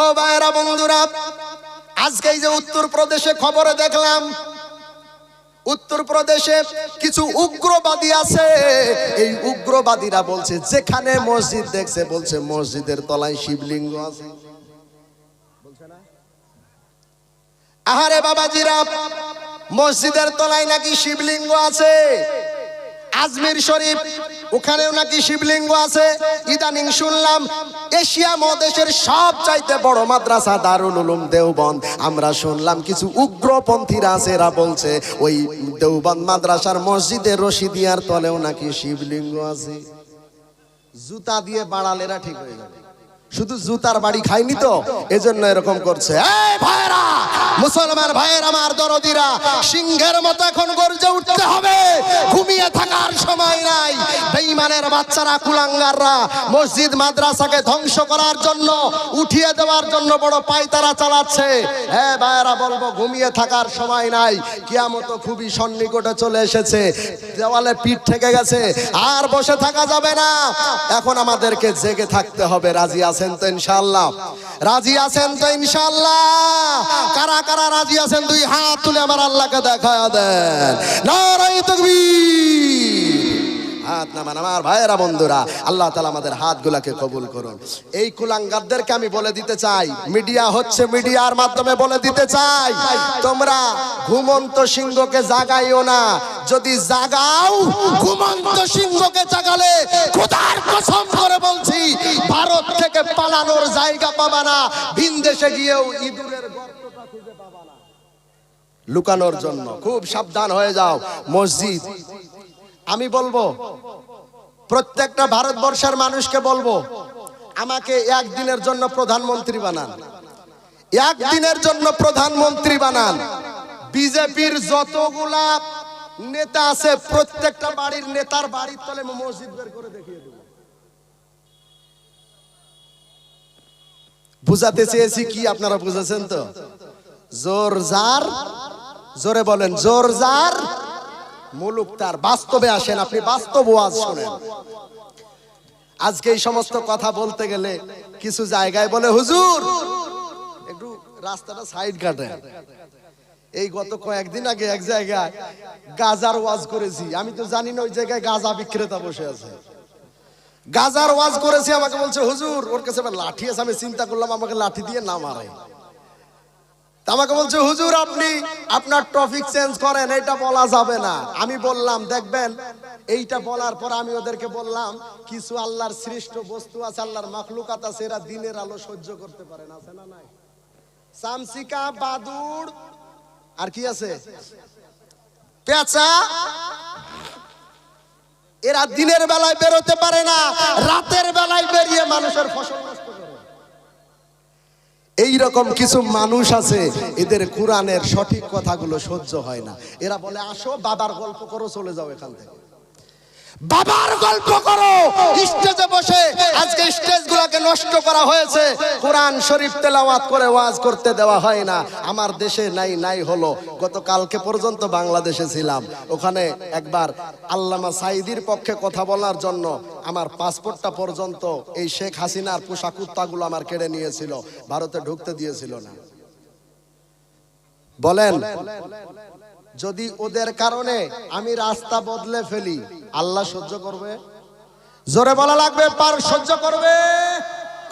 ও ভাইরা বন্ধুরা, আজকে যে উত্তর প্রদেশে খবরে দেখলাম, উত্তর প্রদেশে কিছু উগ্রবাদী আছে। এই উগ্রবাদীরা বলছে, যেখানে মসজিদ দেখছে, বলছে মসজিদের তলায় শিবলিঙ্গ আছে। আহারে বাবাজিরা, মসজিদের তলায় নাকি শিবলিঙ্গ আছে? আজমির শরীফ ওখানেও নাকি শিবলিঙ্গ আছে। ইদানিং শুনলাম এশিয়া মহাদেশের সব চাইতে বড় মাদ্রাসা দারুল উলুম দেওবন্দ। আমরা শুনলাম কিছু উগ্রপন্থীরা আছে, এরা বলছে ওই দেওবন্দ মাদ্রাসার মসজিদের রশিদিয়ার তলেও নাকি শিবলিঙ্গ আছে। জুতা দিয়ে বাড়ালেরা ঠিক হয়ে যাবে। শুধু জুতার বাড়ি খায়নি তো? এজন্য এরকম করছে। মুসলমান ভাইয়ের আমার দরদিরা, সিংহের মতো এখন গর্জে উঠতে হবে। ঘুমিয়ে থাকার সময় নাই। বেঈমানের বাচ্চারা, কুলাঙ্গাররা মসজিদ, মাদ্রাসাকে ধ্বংস করার জন্য, উঠিয়ে দেওয়ার জন্য বড় পায়তারা চালাচ্ছে। হ্যাঁ ভাইয়েরা, বলব ঘুমিয়ে থাকার সময় নাই। কিয়ামত খুবই সন্নিকটে চলে এসেছে। দেওয়ালে পিঠ থেকে গেছে। আর বসে থাকা যাবে না। এখন আমাদেরকে জেগে থাকতে হবে, রাজি আছেন তো ইনশাল্লাহ রাজি আছেন তো ইনশাল্লাহ কারা কারা রাজি আছেন দুই হাত তুলে আমার আল্লাহকে দেখা দেন। নারাই তকবীর। হাত নামান। আমার ভাইয়েরা, বন্ধুরা, আল্লাহ তালা আমাদের হাতগুলাকে কবুল করুন। এই কুলাঙ্গারদেরকে আমি বলে দিতে চাই। মিডিয়া হচ্ছে মিডিয়ার মাধ্যমে বলে দিতে চাই। তোমরা ঘুমন্ত সিংহকে জাগাইও না। যদি জাগাও, ঘুমন্ত সিংহকে জাগালে খোদার কসম করে বলছি, ভারত থেকে পালানোর জায়গা পাবা না। ভিন দেশে গিয়েও ইঁদুরের খুঁজে পাবা না। লুকানোর জন্য। খুব সাবধান হয়ে যাও। মসজিদ আমি বলব, প্রত্যেকটা ভারতবর্ষের মানুষকে বলব, আমাকে একদিনের জন্য প্রধানমন্ত্রী বানান। একদিনের জন্য প্রধানমন্ত্রী বানান। বিজেপির যতগুলা নেতা আছে, প্রত্যেকটা বাড়ির নেতার বাড়ির তলে মসজিদ বের করে দেখিয়ে দেবো। বুঝাতে চেয়েছি কি আপনারা বুঝেছেন তো? জোর জার জোরে বলেন জোর জার মুলুক তার বাস্তবে আসেন। আপনি বাস্তব ওয়াজ শোনেন। আজকে এই সমস্ত কথা বলতে গেলে কিছু জায়গায় বলে, হুজুর, একটু রাস্তাটা সাইড কাটে এই গত কয়েকদিন আগে এক জায়গায় গাজার ওয়াজ করেছি। আমি তো জানি না ওই জায়গায় গাজা বিক্রেতা বসে আছে। গাজার ওয়াজ করেছি, আমাকে বলছে, হুজুর, ওর কাছে লাঠি আছে। আমি চিন্তা করলাম, আমাকে লাঠি দিয়ে না মারে। আমাকে বলছে, হুজুর আপনি আপনার টপিক চেঞ্জ করেন এটা বলা যাবে না। আমি বললাম, দেখবেন, এইটা বলার পর আমি ওদেরকে বললাম, কিছু আল্লাহর সৃষ্ট বস্তু আছে, আল্লাহর মাখলুকাত আছে, এরা দিনের আলো সহ্য করতে পারে না, আছে না নাই? সামসিকা, বাদুড়, আর কি আছে? পেঁচা। এরা দিনের বেলায় বেরোতে পারে না, রাতের বেলায় বেরিয়ে মানুষের ফসল এই রকম কিছু মানুষ আছে, এদের কোরআনের সঠিক কথাগুলো সহ্য হয় না। এরা বলে, আসো, বাবার গল্প করো, চলে যাও এখান থেকে। বাবার গল্প করো। স্টেজে বসে আজকে স্টেজ গুলাকে নষ্ট করা হয়েছে। কোরআন শরীফ তেলাওয়াত করে ওয়াজ করতে দেওয়া হয় না। আমার দেশে নাই নাই হলো। গতকালকে পর্যন্ত বাংলাদেশে ছিলাম। ওখানে একবার আল্লামা সাইদির পক্ষে কথা বলার জন্য আমার পাসপোর্টটা পর্যন্ত এই শেখ হাসিনার পোশাক কুত্তাগুলো আমার কেড়ে নিয়েছিল। ভারতে ঢুকতে দিয়েছিল না। বলেন। যদি ওদের কারণে আমি রাস্তা বদলে ফেলি, আল্লাহ সহ্য করবে? জোরে বলা লাগবে, পার সহ্য করবে?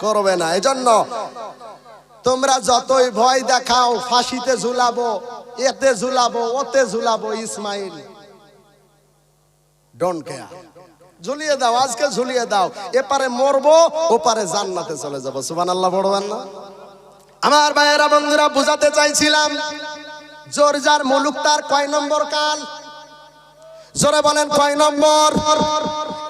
করবে না, এজন্য তোমরা যতই ভয় দেখাও, ফাঁসিতে ঝুলাবো, এতে ঝুলাবো, ওতে ঝুলাবো, ইসমাইল। ডোন্ট কেয়ার ঝুলিয়ে দাও, আজকে ঝুলিয়ে দাও। এপারে মরবো, ওপারে জান্নাতে চলে যাব। সুবান আল্লাহ না? আমার ভাইয়েরা, বন্ধুরা, বুঝাতে চাইছিলাম জোর যার মুলুক তার কয় নম্বর কাল? জোরে বলেন কয় নম্বর?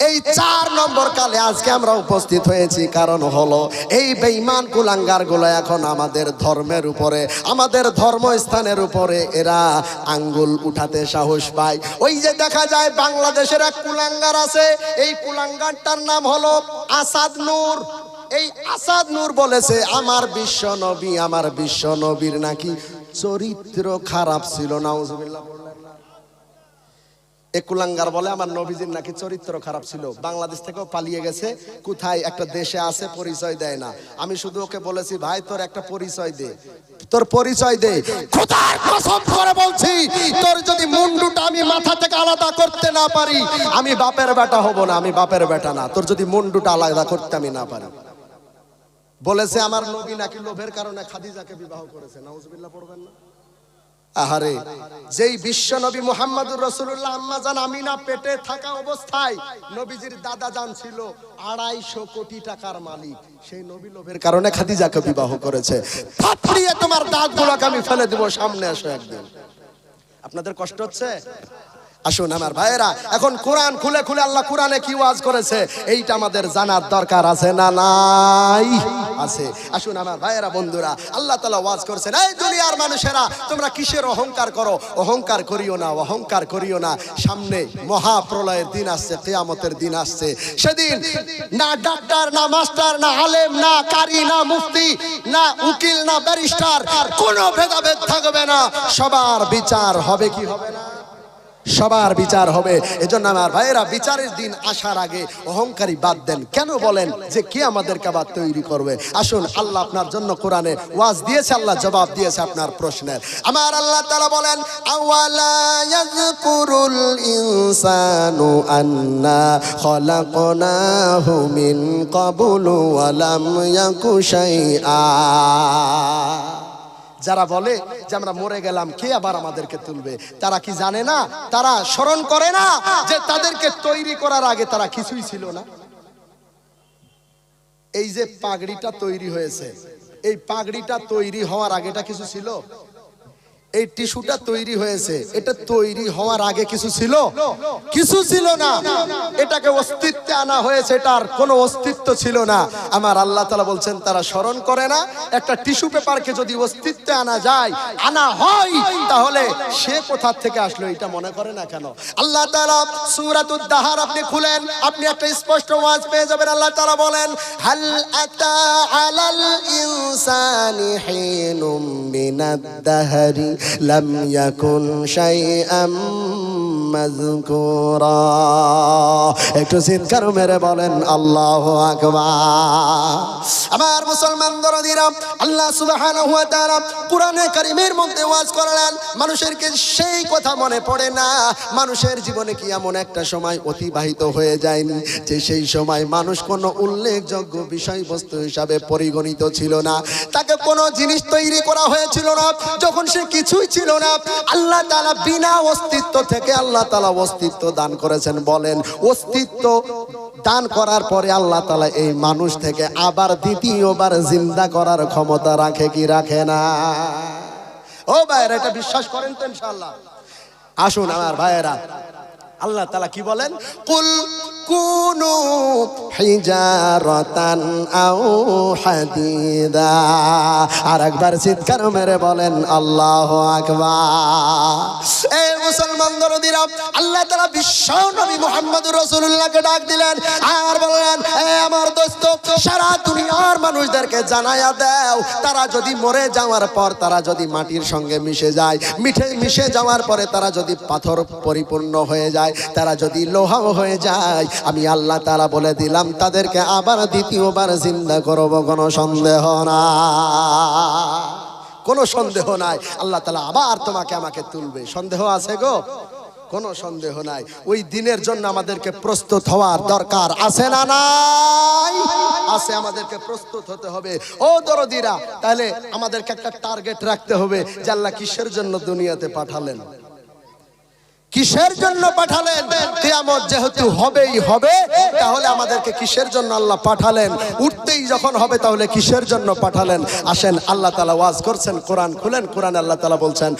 এই চার নম্বর কালে আজকে আমরা উপস্থিত হয়েছি। কারণ হলো, এই বেঈমান কুলাঙ্গারগুলো এখন আমাদের ধর্মের উপরে, আমাদের ধর্মস্থানের উপরে, এরা আঙ্গুল উঠাতে সাহস পায়। ওই যে দেখা যায় বাংলাদেশের এক কুলাঙ্গার আছে, এই কুলাঙ্গারটার নাম হলো আসাদ নূর। এই আসাদ নূর বলেছে, আমার বিশ্ব নবী, আমার বিশ্ব নবীর নাকি চরিত্র খারাপ ছিল, নাউজুবিল্লাহ এ কুলাঙ্গার বলে, আমার নবীজির নাকি চরিত্র খারাপ ছিল। বাংলাদেশ থেকেও পালিয়ে গেছে, কোথায় একটা দেশে আছে, পরিচয় দেয় না। আমি শুধু ওকে বলেছি, ভাই, তোর একটা পরিচয় দে। তোর পরিচয় দে। খোদার কসম করে বলছি, তোর যদি মুন্ডুটা আমি মাথা থেকে আলাদা করতে না পারি, আমি বাপের বেটা হব না, আমি বাপের বেটা না। তোর যদি মুন্ডুটা আলাদা করতে আমি না পারি। বলেছে আমার নবী নাকি লোভের কারণে খাদিজাকে বিবাহ করেছে। নাউজুবিল্লাহ, পড়বেন না? আহারে, যেই বিশ্ব নবী মোহাম্মদুর রসুল্লাহ আম্মা জান আমিনা পেটে থাকা অবস্থায় নবীজির দাদা জান ছিল আড়াইশো কোটি টাকার মালিক। সেই নবী লোভের কারণে খাদিজাকে বিবাহ করেছে। থাপড়িয়ে তোমার দাঁতগুলোকে আমি ফেলে দেবো, সামনে এসো একদিন। আপনাদের কষ্ট হচ্ছে? আসুন আমার ভাইয়েরা, এখন কোরআন খুলে খুলে আল্লাহ কোরআনে কি ওয়াজ করেছে, এইটা আমাদের জানার দরকার আছে না নাই? আছে। আসুন আমার ভাইয়েরা, বন্ধুরা, আল্লাহ তালা ওয়াজ করছেন, এই দুনিয়ার মানুষেরা, তোমরা কিসের অহংকার করো? অহংকার করিও না, অহংকার করিও না। সামনে মহাপ্রলয়ের দিন আসছে, কেয়ামতের দিন আসছে। সেদিন না ডাক্তার, না মাস্টার, না আলেম, না কারি, না মুফতি, না উকিল, না ব্যারিস্টার, কোনো ভেদাভেদ থাকবে না। সবার বিচার হবে কি হবে না? সবার বিচার হবে। এজন্য আমার ভাইয়েরা, বিচারের দিন আসার আগে অহংকারী বাদ দেন। কেন বলেন যে কে আমাদেরকে আবার তৈরি করবে? আসুন, আল্লাহ আপনার জন্য কোরআনে ওয়াজ দিয়েছে, আল্লাহ জবাব দিয়েছে আপনার প্রশ্নের। আমার আল্লাহ তারা বলেন, আওয়ালা ইয়াযকুরুল ইনসানু আন্না খলাকনাহু মিন ক্বাবলু ওয়া ইয়াকু শাইআ? যারা বলে যে আমরা মরে গেলাম, কে আবার আমাদেরকে তুলবে? তারা কি জানে না? তারা স্মরণ করে না যে তাদেরকে তৈরি করার আগে তারা কিছুই ছিল না? এই যে পাগড়িটা তৈরি হয়েছে, এই পাগড়িটা তৈরি হওয়ার আগেটা কিছু ছিল? এই টিস্যুটা তৈরি হয়েছে। এটা তৈরি হওয়ার আগে কিছু ছিল? কিছু ছিল না। এটাকে অস্তিত্বে আনা হয়েছে এটার কোনো অস্তিত্ব ছিল না। আমার আল্লাহ তালা বলছেন, তারা স্মরণ করে না। একটা টিস্যু পেপারকে যদি অস্তিত্বে আনা যায়, আনা হয়, তাহলে সে কোথা থেকে আসলো এটা মনে করে না কেন? আল্লাহ তালা সুরাত উদ্দাহার আপনি খুলেন, আপনি একটা স্পষ্ট ওয়াজ পেয়ে যাবেন। আল্লাহ তালা বলেন, হাল আতা আলাল ইনসানি হিনুম লাম ইয়াকুন শাইআম মাযকুরা একটু চিৎকার মেরে বলেন, আল্লাহু আকবার। আমার মুসলমান দরদিরা, আল্লাহ সুবহানাহু কোরআনে কারীমের মধ্যে ওয়াজ করালেন মানুষের সেই কথা মনে পড়ে না, মানুষের জীবনে কি এমন একটা সময় অতিবাহিত হয়ে যায়নি, যে সেই সময় মানুষ কোনো উল্লেখযোগ্য বিষয়বস্তু হিসাবে পরিগণিত ছিল না, তাকে কোনো জিনিস তৈরি করা হয়েছিল না, যখন সে কিছুই ছিল না। আল্লাহ তালা বিনা অস্তিত্ব থেকে আল্লাহ তালা অস্তিত্ব দান করেছেন। বলেন, অস্তিত্ব দান করার পরে আল্লাহ তালা এই মানুষ থেকে আবার দ্বিতীয়বার জিন্দা করার ক্ষমতা রাখে কি রাখে না? ও ভাইয়েরা, এটা বিশ্বাস করেন তো ইনশাআল্লাহ। আসুন আমার ভাইয়েরা। আল্লাহ তালা কি বলেন? কুল কুনু হিজারতান আও হাদিদা আর একবার চিৎকার মেরে বলেন, আল্লাহ আকবার। এই মুসলমান দরদিরা, আল্লাহ তালা বিশ্ব নবী মোহাম্মদ রসুল্লাহকে ডাক দিলেন আর বললেন, এ আমার দোস্ত, সারা দুনিয়ার মানুষদেরকে জানায়া দাও। তারা যদি মরে যাওয়ার পর, তারা যদি মাটির সঙ্গে মিশে যায়, মিঠে মিশে যাওয়ার পরে তারা যদি পাথর পরিপূর্ণ হয়ে যায়, তারা যদি লোহাও হয়ে যায় আমি আল্লাহ তারা বলে দিলাম, তাদেরকে আবার দ্বিতীয়বার চিন্তা করব, কোনো সন্দেহ না কোনো সন্দেহ নাই। আল্লাহ তালা আবার তোমাকে আমাকে তুলবে। সন্দেহ আছে গো? কোনো সন্দেহ নাই। ওই দিনের জন্য আমাদেরকে প্রস্তুত হওয়ার দরকার আছে না নাই? আছে, আমাদেরকে প্রস্তুত হতে হবে। ও দরদিরা, তাহলে আমাদেরকে একটা টার্গেট রাখতে হবে যে আল্লাহ কিসের জন্য দুনিয়াতে পাঠালেন? কিসের জন্য পাঠালেন? কিয়ামত যেহেতু হবেই হবে, তাহলে আমাদেরকে কিসের জন্য আল্লাহ পাঠালেন? উঠতেই যখন হবে, তাহলে কিসের জন্য পাঠালেন? আসেন, আল্লাহ তালা ওয়াজ করছেন, কোরআন খুলেন, কোরআন আল্লাহ তালা বলছেন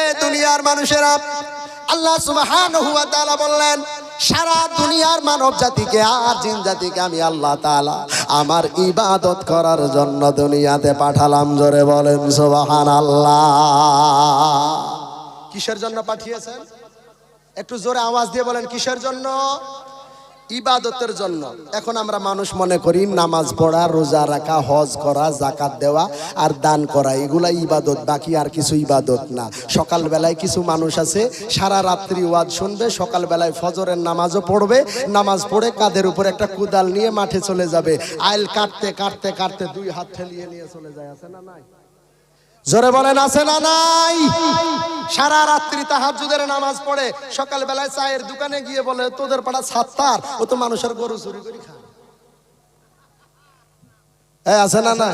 এ দুনিয়ার মানুষেরা, আল্লাহ সুবহানাহু ওয়া তাআলা বললেন সারা দুনিয়ার মানব জাতিকে, আর জিন জাতিকে আমি আল্লাহ তালা আমার ইবাদত করার জন্য দুনিয়াতে পাঠালাম। জোরে বলেন সোবাহান আল্লাহ কিসের জন্য পাঠিয়েছেন? একটু জোরে আওয়াজ দিয়ে বলেন, কিসের জন্য? ইবাদতের জন্য। এখন আমরা মানুষ মনে করি নামাজ পড়া, রোজা রাখা, হজ করা জাকাত দেওয়া আর দান করা এগুলা ইবাদত, বাকি আর কিছু ইবাদত না। সকালবেলায় কিছু মানুষ আছে, সারা রাত্রি ওয়াজ শুনবে, সকালবেলায় ফজরের নামাজও পড়বে, নামাজ পড়ে কাঁধের উপর একটা কুদাল নিয়ে মাঠে চলে যাবে। আইল কাটতে কাটতে কাটতে দুই হাত ঠেলিয়ে নিয়ে চলে যায়, আছে না নাই? জোরে বলেন, আছে না নাই? সারা রাত্রি তাহাজুদের নামাজ পড়ে সকাল বেলায় চায়ের দোকানে গিয়ে বলে, তোদের পাড়া সাত্তার ও তো মানুষের গরু চুরি করে খায়। আছে না না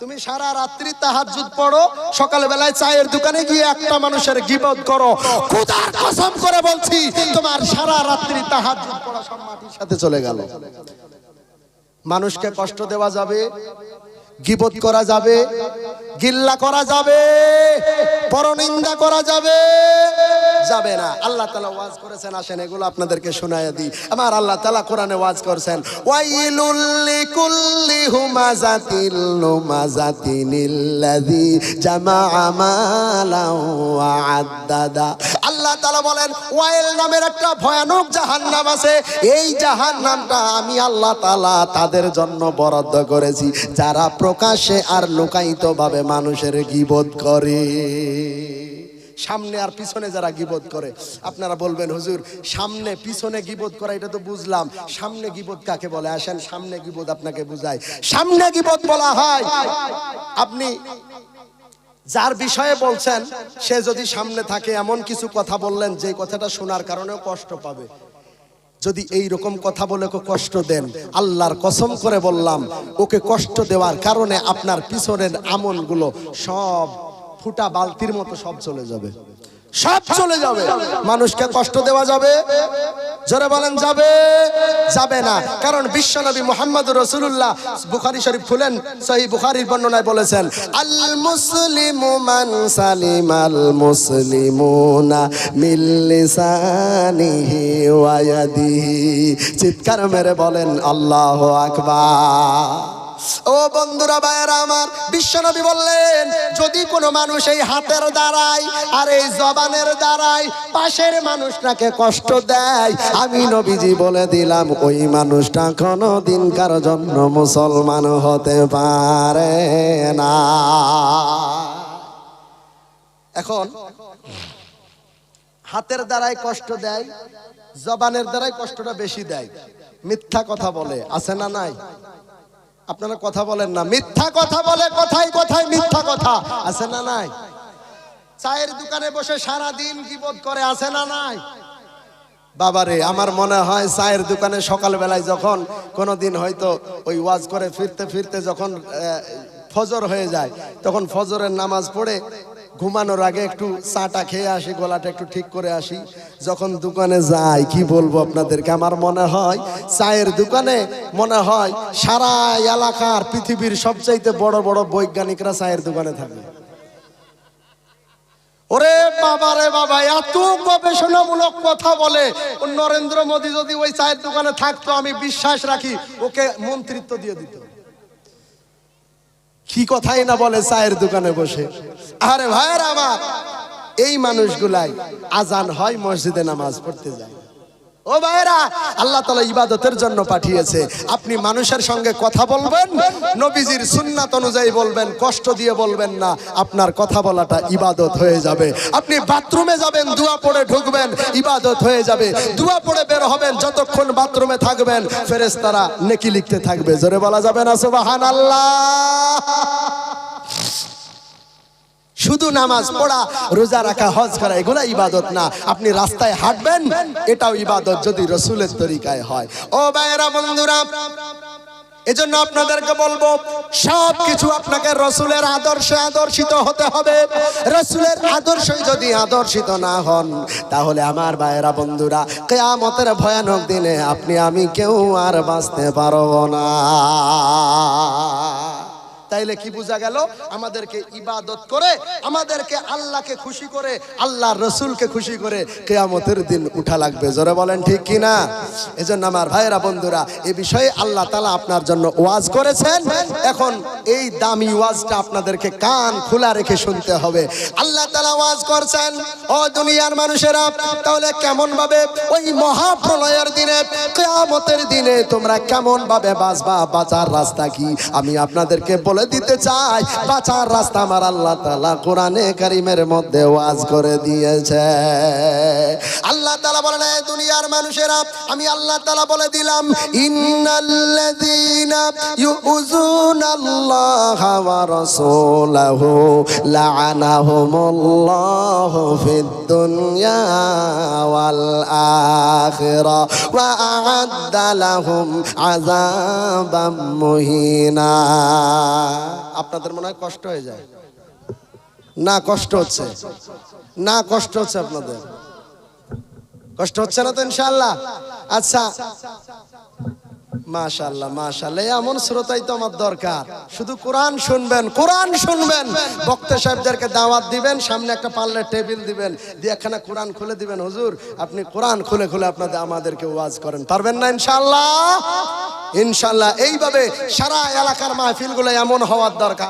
তুমি সারা রাত্রি তাহাজুদ পড়ো সকাল বেলায় চায়ের দোকানে গিয়ে একটা মানুষের গিবত করো। খোদার কসম করে বলছি, তোমার সারা রাত্রি তাহাজুদ পড়া সব মাটির সাথে চলে গেল। মানুষকে কষ্ট দেওয়া যাবে, গিবত করা যাবে গিল্লা করা যাবে, পরনিন্দা করা যাবে যাবে না। আল্লাহ তালা ওয়াজ করেছেন, আসেন, এগুলো আপনাদেরকে শোনায় দিই। আমার আল্লাহ তালা কোরআনে ওয়াজ করছেন আল্লাহ তালা বলেন, ওয়াইল নামের একটা ভয়ানক জাহান্নাম আছে। এই জাহান্নামটা আমি আল্লাহ তালা তাদের জন্য বরাদ্দ করেছি। যারা প্রকাশ্যে আর লুকায়িত ভাবে মানুষের গিবোধ করে। সামনে আর পিছনে যারা গিবোধ করে, আপনারা বলবেন, হুজুর, সামনে, পিছনে গিবোধ করা, এটা তো বুঝলাম। সামনে গিবোধ কাকে বলে? আসেন, সামনে গিবোধ আপনাকে বুঝায় সামনে গিবোধ বলা হয়। আপনি যার বিষয়ে বলছেন, সে যদি সামনে থাকে, এমন কিছু কথা বললেন, যে কথাটা শোনার কারণেও কষ্ট পাবে। যদি এই রকম কথা বলে ওকে কষ্ট দেন, আল্লাহর কসম করে বললাম, ওকে কষ্ট দেওয়ার কারণে আপনার পিছনের আমলগুলো সব ফুটা বালতির মতো সব চলে যাবে। সব চলে যাবে। মানুষকে কষ্ট দেওয়া যাবে। জোরে বলেন, যাবে? যাবে না। কারণ বিশ্বনবী মোহাম্মদ রসুল্লাহ বুখারি শরীফ খুলেন, সহি বুখারির বর্ণনায় বলেছেন আল মুসলিমু মান সালিম আল মুসলিমুনা চিৎকার মেরে বলেন, আল্লাহ আকবার। ও বন্ধুরা, ভাইয়েরা আমার বিশ্বনবী বললেন, যদি কোনো মানুষ এই হাতের দ্বারাই আর এই জবানের দ্বারাই পাশের মানুষটাকে কষ্ট দেয়, আমি নবীজি বলে দিলাম, ওই মানুষটা কোনো দিনকার জন্য মুসলমান হতে পারে না। এখন, হাতের দ্বারাই কষ্ট দেয়, জবানের দ্বারাই কষ্টটা বেশি দেয়। মিথ্যা কথা বলে, আছে না নাই? আপনারা কথা বলেন না। মিথ্যা কথা বলে কথাই কথাই মিথ্যা কথা। আছে না নাই? চায়ের দোকানে বসে সারা দিন কিবোধ করে, আছে না নাই? বাবারে, আমার মনে হয় চায়ের দোকানে সকালবেলায় যখন কোনো দিন হয়তো ওই ওয়াজ করে ফিরতে ফিরতে যখন ফজর হয়ে যায়, তখন ফজরের নামাজ পড়ে ঘুমানোর আগে একটু চাটা খেয়ে আসি, গলাটা একটু ঠিক করে আসি। যখন দোকানে যাই, কি বলব আপনাদেরকে? আমার মনে হয়, চায়ের দোকানে মনে হয় সারা এলাকার পৃথিবীর সবচাইতে বড় বড় বৈজ্ঞানিকরা চায়ের দোকানে থাকে। ওরে বাবা রে বাবা, এত গবেষণামূলক কথা বলে। নরেন্দ্র মোদী যদি ওই চায়ের দোকানে থাকতো, আমি বিশ্বাস রাখি ওকে মন্ত্রিত্ব দিয়ে দিত। কি কথাই না বলে চায়ের দোকানে বসে। আরে ভাইয়ের আমার, এই মানুষগুলাই আজান হয় মসজিদে নামাজ পড়তে যায়। ও ভাইরা আল্লাহ তালা ইবাদতের জন্য পাঠিয়েছে। আপনি মানুষের সঙ্গে কথা বলবেন, নবীজির সুন্নাত অনুযায়ী বলবেন, কষ্ট দিয়ে বলবেন না, আপনার কথা বলাটা ইবাদত হয়ে যাবে। আপনি বাথরুমে যাবেন, দুয়া পড়ে ঢুকবেন, ইবাদত হয়ে যাবে। দুয়া পড়ে বের হবেন, যতক্ষণ বাথরুমে থাকবেন, ফেরেশতারা নেকি লিখতে থাকবে। জোরে বলা যাবে না সুবাহান আল্লাহ শুধু নামাজ পড়া, রোজা রাখা, হজ করা, এগুলা ইবাদত না। আপনি রাস্তায় হাঁটবেন, এটাও ইবাদত যদি রসুলের তরিকায় হয়। ও ভাইয়েরা, বন্ধুরা, এজন্য আপনাদেরকে বলব সব কিছু আপনাকে রসুলের আদর্শে আদর্শিত হতে হবে। রসুলের আদর্শে যদি আদর্শিত না হন, তাহলে আমার ভাইয়েরা, বন্ধুরা, কেয়ামতের ভয়ানক দিনে আপনি আমি কেউ আর বাঁচতে পারব না। তাইলে কি বোঝা গেল? আমাদেরকে ইবাদত করে, আমাদেরকে আল্লাহকে খুশি করে আল্লাহ রসুলকে খুশি করে কেয়ামতের দিন উঠা লাগবে। জোরে বলেন ঠিক কি না এজন্য আমার ভাইয়েরা, বন্ধুরা এই বিষয়ে আল্লাহ তালা আপনার জন্য ওয়াজ করেছেন। এখন এই দামি ওয়াজটা আপনাদেরকে কান খোলা রেখে শুনতে হবে। আল্লাহ তালা ওয়াজ করছেন, ও দুনিয়ার মানুষেরা, তাহলে কেমন ভাবে ওই মহাপ্রলয়ের দিনে, কেয়ামতের দিনে তোমরা কেমন ভাবে বাঁচবা? বাঁচার রাস্তা কি? আমি আপনাদেরকে বলে দিতে চাই। বাঁচার রাস্তা আমার আল্লাহ তালা কোরআনে কারিমের মধ্যে ওয়াজ করে দিয়েছে। আল্লাহ তালা বলেন, "এ দুনিয়ার মানুষেরা, আমি আল্লাহ তালা বলে দিলাম, ইন্নাল্লাযীনা ফিদ দুনিয়া মুহিনা। আপনাদের মনে হয় কষ্ট হয়ে যায়? না, কষ্ট হচ্ছে। না, কষ্ট হচ্ছে আপনাদের। কষ্ট হচ্ছে না তো ইনশাআল্লাহ? আচ্ছা এমন শ্রোতাই তো আমার দরকার। শুধু কোরআন শুনবেন কোরআন শুনবেন। দাওয়াত দিবেন, সামনে একটা টেবিল দিবেন, দিয়ে একখানা কোরআন খুলে দিবেন। হুজুর, আপনি কোরআন খুলে খুলে আপনাদের, আমাদেরকে ওয়াজ করেন। পারবেন না ইনশাআল্লাহ? ইনশাআল্লাহ। এইভাবে সারা এলাকার মাহফিলগুলো এমন হওয়ার দরকার।